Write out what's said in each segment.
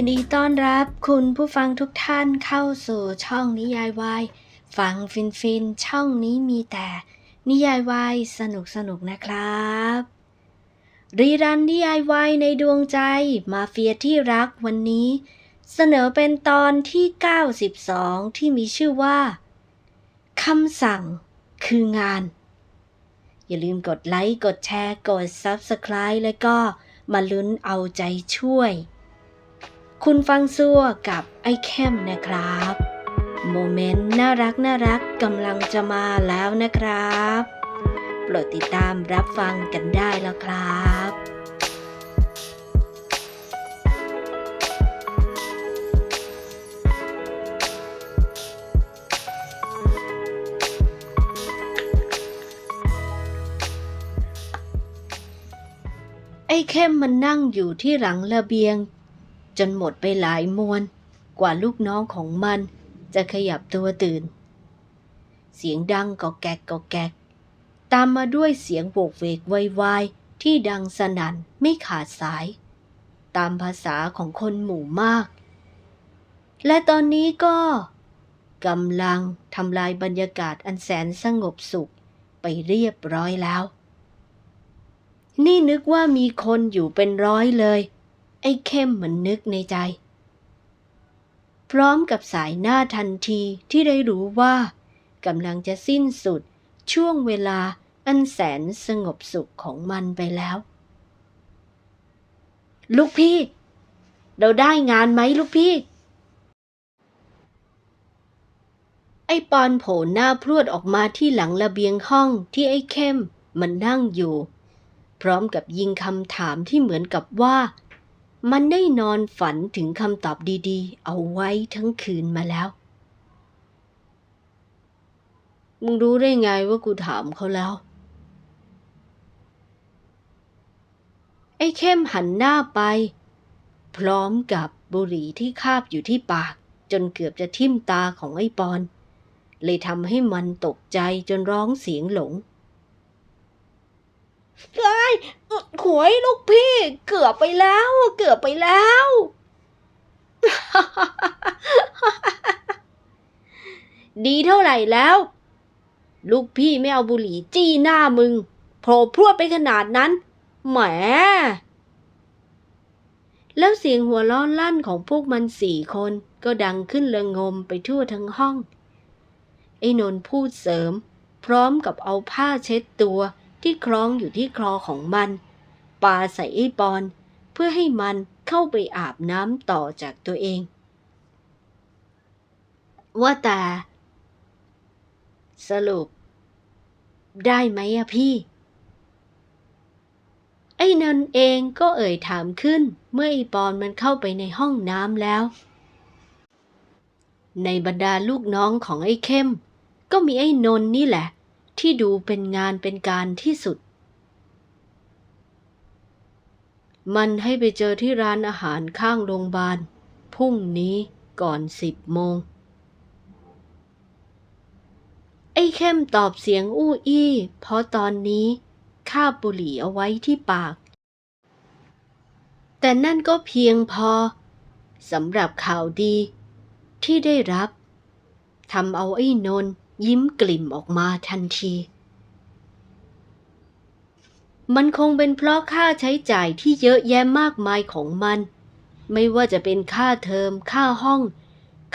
ินดีต้อนรับคุณผู้ฟังทุกท่านเข้าสู่ช่องนิยายวายฟังฟินฟินๆช่องนี้มีแต่ นิยายวายสนุกสนุกๆนะครับ รีรันนิยายวายในดวงใจมาเฟียที่รักวันนี้ เสนอเป็นตอนที่ 92 ที่มีชื่อว่าคำสั่งคืองาน อย่าลืมกดไลค์ กดแชร์ กด Subscribe แล้วก็มาลุ้นเอาใจช่วย คุณฟังซัวกับไอ้เข้มนะครับ โมเมนต์น่ารักน่ารักกำลังจะมาแล้วนะครับโปรดติดตามรับฟังกันได้แล้วครับไอ้เข้มมันนั่งอยู่ที่หลังระเบียง จนหมดไปหลายมวน กว่าลูกน้องของมันจะขยับตัวตื่น เสียงดังก็แกกก็แกก ตามมาด้วยเสียงโบกเวกไวายๆที่ดังสนั่นไม่ขาดสาย ตามภาษาของคนหมู่มาก และตอนนี้ก็กำลังทำลายบรรยากาศอันแสนสงบสุขไปเรียบร้อยแล้ว นี่นึกว่ามีคนอยู่เป็นร้อยเลย ไอ้เข้มมันนึกในใจ พร้อมกับสายหน้าทันทีที่ได้รู้ว่ากำลังจะสิ้นสุดช่วงเวลาอันแสนสงบสุขของมันไปแล้ว ลูกพี่ เราได้งานไหมลูกพี่ ไอ้ปอนโผล่หน้าพรวดออกมาที่หลังระเบียงห้องที่ไอ้เข้มมันนั่งอยู่ พร้อมกับยิงคำถามที่เหมือนกับว่า มันได้นอนฝันถึงคำตอบดีๆ เอาไว้ทั้งคืนมาแล้ว มึงรู้ได้ไงว่ากูถามเขาแล้ว ไอ้เข้มหันหน้าไป พร้อมกับบุหรี่ที่คาบอยู่ที่ปาก จนเกือบจะทิ่มตาของไอ้ปอน เลยทำให้มันตกใจจนร้องเสียงหลง ไอ้ห วยลูกพี่ เกือบไปแล้ว เกือบไปแล้ว ดีเท่าไหร่แล้ว ลูกพี่ไม่เอาบุหรี่จี้หน้ามึงโผล่พรวดไปขนาดนั้นแหมแล้วเสียงหัวล้อลั่นของพวกมันสี่คนก็ดังขึ้นระงมไปทั่วทั้งห้อง ไอ้นนท์พูดเสริม พร้อมกับเอาผ้าเช็ดตัวที่คล้องอยู่ที่คลอของมัน ปาใส่ไอ้ปอน เพื่อให้มันเข้าไปอาบน้ำต่อจากตัวเอง ว่าแต่ สรุป ได้ไหมอะพี่ ไอ้นันเองก็เอ่ยถามขึ้น เมื่อไอ้ปอนมันเข้าไปในห้องน้ำแล้ว ในบรรดาลูกน้องของไอ้เข้ม ก็มีไอ้นนนี่แหละ ที่ดูเป็นงานเป็นการที่สุด มันให้ไปเจอที่ร้านอาหารข้างโรงพยาบาลพรุ่งนี้ก่อนสิบโมง ไอ้เข้มตอบเสียงอู้อี้ เพราะตอนนี้คาบบุหรี่เอาไว้ที่ปาก แต่นั่นก็เพียงพอสำหรับข่าวดีที่ได้รับทำเอาไอ้นนท์ยิ้มกลิ่มออกมาทันที มันคงเป็นเพราะค่าใช้จ่ายที่เยอะแยะมากมายของมัน ไม่ว่าจะเป็นค่าเทอม ค่าห้อง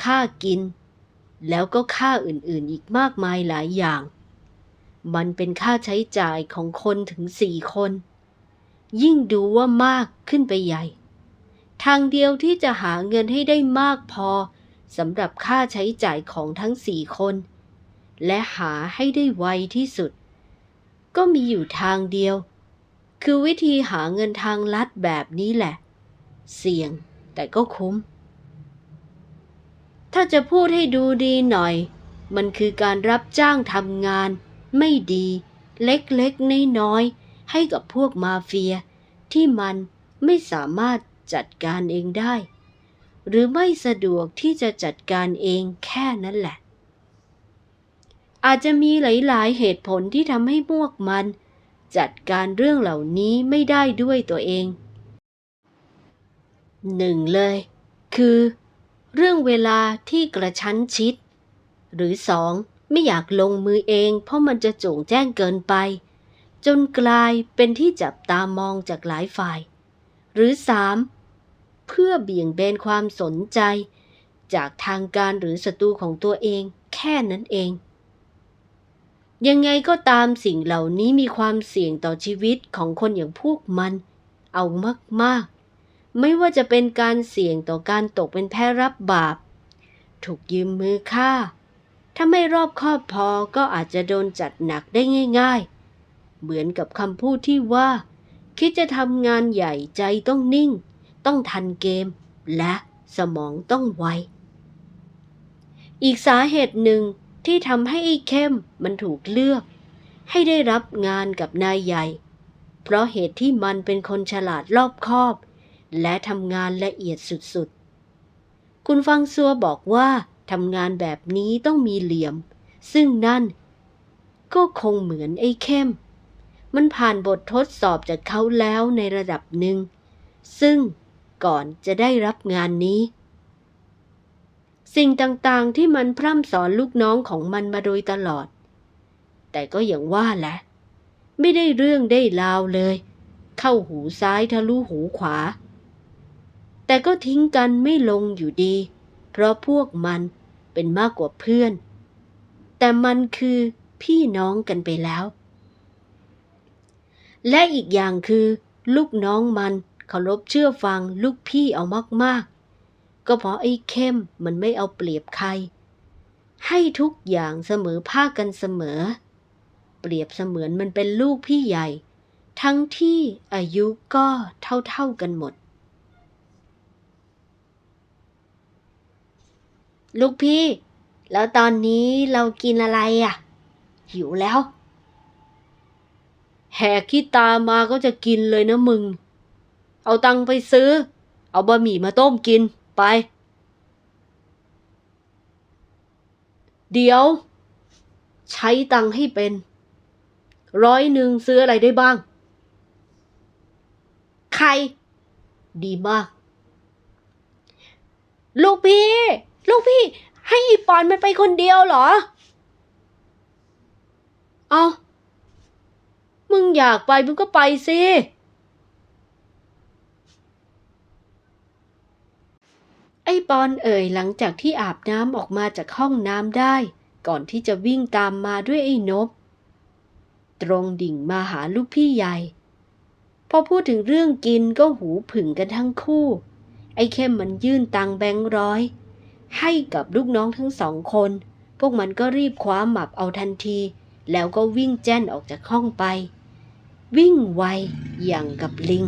ค่ากิน แล้วก็ค่าอื่นๆ อีกมากมายหลายอย่าง มันเป็นค่าใช้จ่ายของคนถึงสี่คน ยิ่งดูว่ามากขึ้นไปใหญ่ ทางเดียวที่จะหาเงินให้ได้มากพอสำหรับค่าใช้จ่ายของทั้งสี่คน และหาให้ได้ไวที่สุด ก็มีอยู่ทางเดียว คือวิธีหาเงินทางลัดแบบนี้แหละ เสี่ยงแต่ก็คุ้ม ถ้าจะพูดให้ดูดีหน่อย มันคือการรับจ้างทำงาน ไม่ดี เล็กๆน้อยๆให้กับพวกมาเฟีย ที่มันไม่สามารถจัดการเองได้ หรือไม่สะดวกที่จะจัดการเองแค่นั้นแหละ อาจจะมีหลายๆเหตุผลที่ทำให้พวกมัน จัดการเรื่องเหล่านี้ไม่ได้ด้วยตัวเองหนึ่งเลย คือ เรื่องเวลาที่กระชั้นชิด หรือสองไม่อยากลงมือเอง เพราะมันจะโจ่งแจ้งเกินไป จนกลายเป็นที่จับตามองจากหลายฝ่าย หรือสามเพื่อเบี่ยงเบนความสนใจ จากทางการหรือศัตรูของตัวเอง แค่นั้นเอง ยังไงก็ตามสิ่งเหล่านี้มีความเสี่ยงต่อชีวิตของคนอย่างพวกมัน เอามาก ๆ ไม่ว่าจะเป็นการเสี่ยงต่อการตกเป็นแพ้รับบาป ถูกยืมมือฆ่า ถ้าไม่รอบคอบพอก็อาจจะโดนจัดหนักได้ง่าย ๆ เหมือนกับคำพูดที่ว่า คิดจะทำงานใหญ่ใจต้องนิ่ง ต้องทันเกม และสมองต้องไว อีกสาเหตุหนึ่ง ที่ทำให้ไอ้เข้มมันถูกเลือก ให้ได้รับงานกับนายใหญ่ เพราะเหตุที่มันเป็นคนฉลาดรอบคอบ และทำงานละเอียดสุดๆ คุณฟังซัวบอกว่าทำงานแบบนี้ต้องมีเหลี่ยม ซึ่งนั่น ก็คงเหมือนไอ้เข้ม มันผ่านบททดสอบจากเขาแล้วในระดับหนึ่ง ซึ่งก่อนจะได้รับงานนี้ สิ่งต่างๆที่มันพร่ำสอนลูกน้องของมันมาโดยตลอด แต่ก็อย่างว่าแหละ ไม่ได้เรื่องได้ราวเลย เข้าหูซ้ายทะลุหูขวา แต่ก็ทิ้งกันไม่ลงอยู่ดี เพราะพวกมันเป็นมากกว่าเพื่อน แต่มันคือพี่น้องกันไปแล้ว และอีกอย่างคือ ลูกน้องมันเคารพเชื่อฟังลูกพี่เอามากๆ ก็เพราะไอ้เข้มมันไม่เอาเปรียบใคร ให้ทุกอย่างเสมอภาคกันเสมอ เปรียบเสมือนมันเป็นลูกพี่ใหญ่ ทั้งที่อายุก็เท่าๆกันหมด ลูกพี่ แล้วตอนนี้เรากินอะไรอะ หิวแล้ว แหกขี้ตามาก็จะกินเลยนะมึง เอาตังไปซื้อ เอาบะหมี่มาต้มกิน ไป เดี๋ยว ใช้ตังค์ให้เป็น ร้อยหนึ่งซื้ออะไรได้บ้าง ใคร ดีมาก ลูกพี่ ลูกพี่ ให้อีปอนมันไปคนเดียวเหรอ เอามึงอยากไปมึงก็ไปสิ ไอ้ปอนเอ่ยหลังจากที่อาบน้ำออกมาจากห้องน้ำได้ ก่อนที่จะวิ่งตามมาด้วยไอ้นบ ตรงดิ่งมาหาลูกพี่ใหญ่ พอพูดถึงเรื่องกินก็หูผึ่งกันทั้งคู่ ไอ้เข้มมันยื่นตังแบงค์ร้อย ให้กับลูกน้องทั้งสองคน พวกมันก็รีบคว้าหมับเอาทันที แล้วก็วิ่งแจ้นออกจากห้องไป วิ่งไวอย่างกับลิง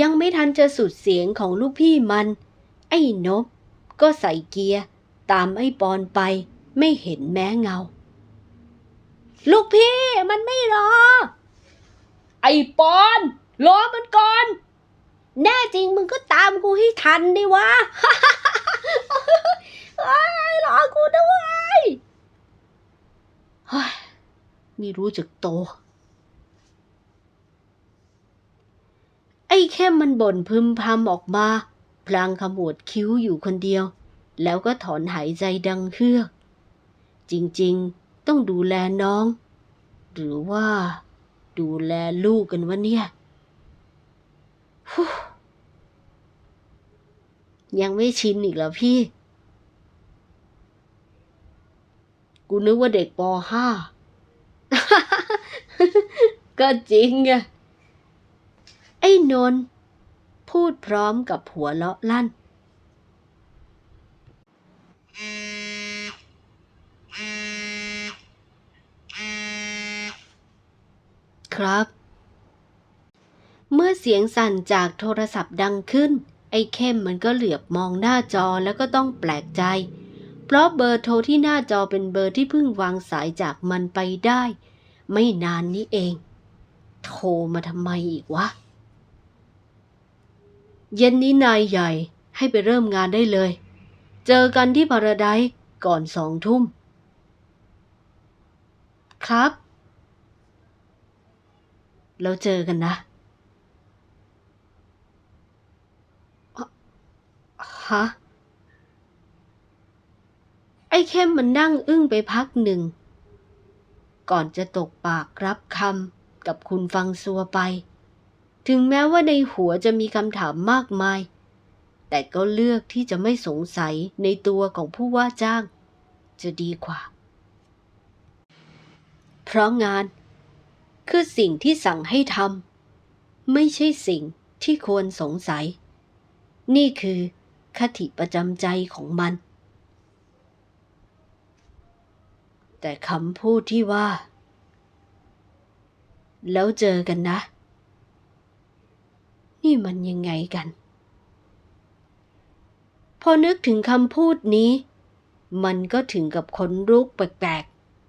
ยังไม่ทันจะสุดเสียงของลูกพี่มัน ไอ้นบ ก็ใส่เกียร์ ตามไอ้ปอนไป ไม่เห็นแม้เงา ลูกพี่มันไม่รอ ไอ้ปอนรอมันก่อน แน่จริงมึงก็ตามกูให้ทันดิวะเอ้ยรอกูด้วยเฮ้ยไม่รู้จักโต ไอ้ เข้มมันบ่นพึมพำออกมา พลางขมวดคิ้วอยู่คนเดียว แล้วก็ถอนหายใจดังเฮือก จริงๆ ต้องดูแลน้อง หรือว่า ดูแลลูกกันวะเนี่ยยังไม่ชินอีกเหรอพี่ กูนึกว่าเด็กปห้าก็จริงไง อ้นนพูดพร้อมกับหัวเราะลั่น ครับ เมื่อเสียงสั่นจากโทรศัพท์ดังขึ้น ไอ้เข้มมันก็เหลือบมองหน้าจอแล้วก็ต้องแปลกใจ เพราะเบอร์โทรที่หน้าจอเป็นเบอร์ที่เพิ่งวางสายจากมันไปได้ ไม่นานนี้เอง โทรมาทำไมอีกวะ เย็นนี้นายใหญ่ให้ไปเริ่มงานได้เลย เจอกันที่พาราไดก่อนสองทุ่ม ครับ แล้วเจอกันนะ ฮะ ไอ้เข้มมันนั่งอึ้งไปพักหนึ่ง ก่อนจะตกปากรับคำกับคุณฟังซัวไป ถึงแม้ว่าในหัวจะมีคำถามมากมาย แต่ก็เลือกที่จะไม่สงสัยในตัวของผู้ว่าจ้าง จะดีกว่า เพราะงาน คือสิ่งที่สั่งให้ทำไม่ใช่สิ่งที่ควรสงสัย นี่คือคติประจำใจของมัน แต่คำพูดที่ว่า แล้วเจอกันนะ นี่มันยังไงกัน พอนึกถึงคำพูดนี้ มันก็ถึงกับขนลุกแปลก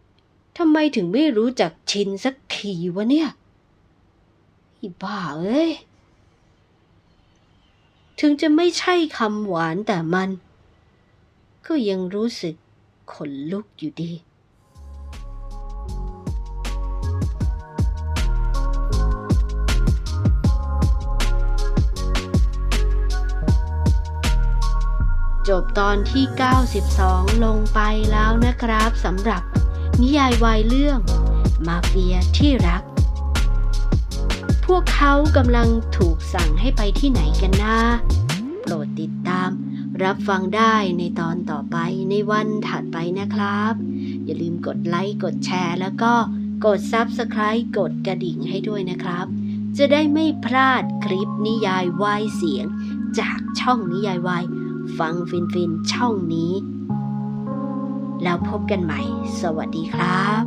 ๆทำไมถึงไม่รู้จักชินสักทีวะเนี่ยอีบ้าเอ้ย ถึงจะไม่ใช่คำหวานแต่มัน ก็ยังรู้สึกขนลุกอยู่ดี จบตอนที่ 92 ลงไปแล้วนะครับสำหรับ นิยายวายเรื่องมาเฟียที่รัก พวกเขากำลังถูกสั่งให้ไปที่ไหนกันนะโปรดติดตาม รับฟังได้ในตอนต่อไปในวันถัดไปนะครับ อย่าลืมกดไลค์กดแชร์ แล้วก็กด Subscribe กดกระดิ่งให้ด้วยนะครับ จะได้ไม่พลาดคลิปนิยายวายเสียงจากช่องนิยายวาย ฟังฟินฟินช่องนี้ แล้วพบกันใหม่ สวัสดีครับ